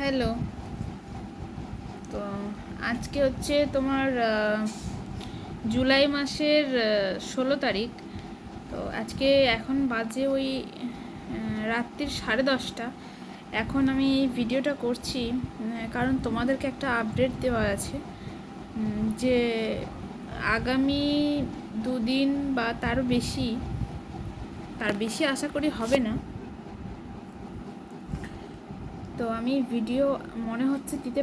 Hello. তো আজকে হচ্ছে তোমার জুলাই মাসের ষোলো তারিখ। তো আজকে এখন বাজে ওই রাত্রির সাড়ে দশটা। এখন আমি এই ভিডিওটা করছি কারণ তোমাদেরকে একটা আপডেট দেওয়া আছে যে আগামী দুদিন বা তারও বেশি, তার বেশি আশা করি হবে না। তো আমি ভিডিও মনে হচ্ছে দিতে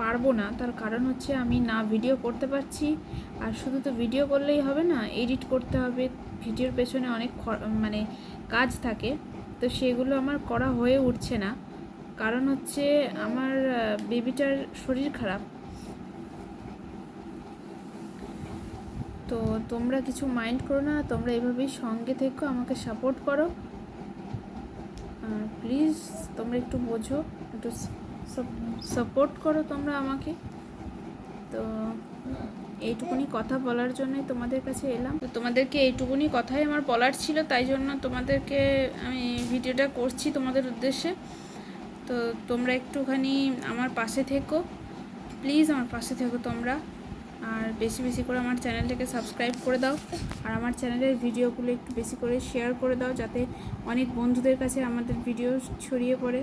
পারব না। তার কারণ হচ্ছে আমি না ভিডিও করতে পারছি। আর শুধু তো ভিডিও করলেই হবে না এডিট করতে হবে। ভিডিওর পেছনে অনেক মানে কাজ থাকে। তো সেগুলো আমার করা হয়ে উঠছে না। কারণ হচ্ছে আমার বেবিটার শরীর খারাপ। তো তোমরা কিছু মাইন্ড করো না, তোমরা এভাবেই সঙ্গে থেকো, আমাকে সাপোর্ট করো। প্লিজ তোমরা একটু বোঝো, একটু সাপোর্ট করো তোমরা আমাকে। তো এইটুকুনি কথা বলার জন্যই তোমাদের কাছে এলাম। তো তোমাদেরকে এইটুকুনি কথাই আমার বলার ছিল, তাই জন্য তোমাদেরকে আমি ভিডিওটা করছি তোমাদের উদ্দেশ্যে। তো তোমরা একটুখানি আমার পাশে থেকো। প্লিজ আমার পাশে থেকো তোমরা। আর বেশি বেশি করে আমার চ্যানেলটাকে সাবস্ক্রাইব করে দাও। আর আমার চ্যানেলের ভিডিওগুলো একটু বেশি করে শেয়ার করে দাও, যাতে অনেক বন্ধুদের কাছে আমাদের ভিডিও ছড়িয়ে পড়ে।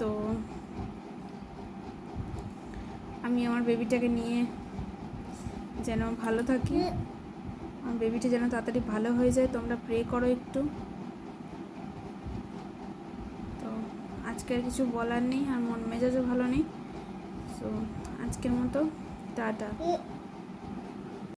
তো আমি আমার বেবিটাকে নিয়ে যেন ভালো থাকি। আমার বেবিটা যেন তাড়াতাড়ি ভালো হয়ে যায়, তোমরা প্রে করো একটু। তো আজকে আর কিছু বলার নেই, আর মন মেজাজও ভালো নেই। তো আজকের মতো টাটা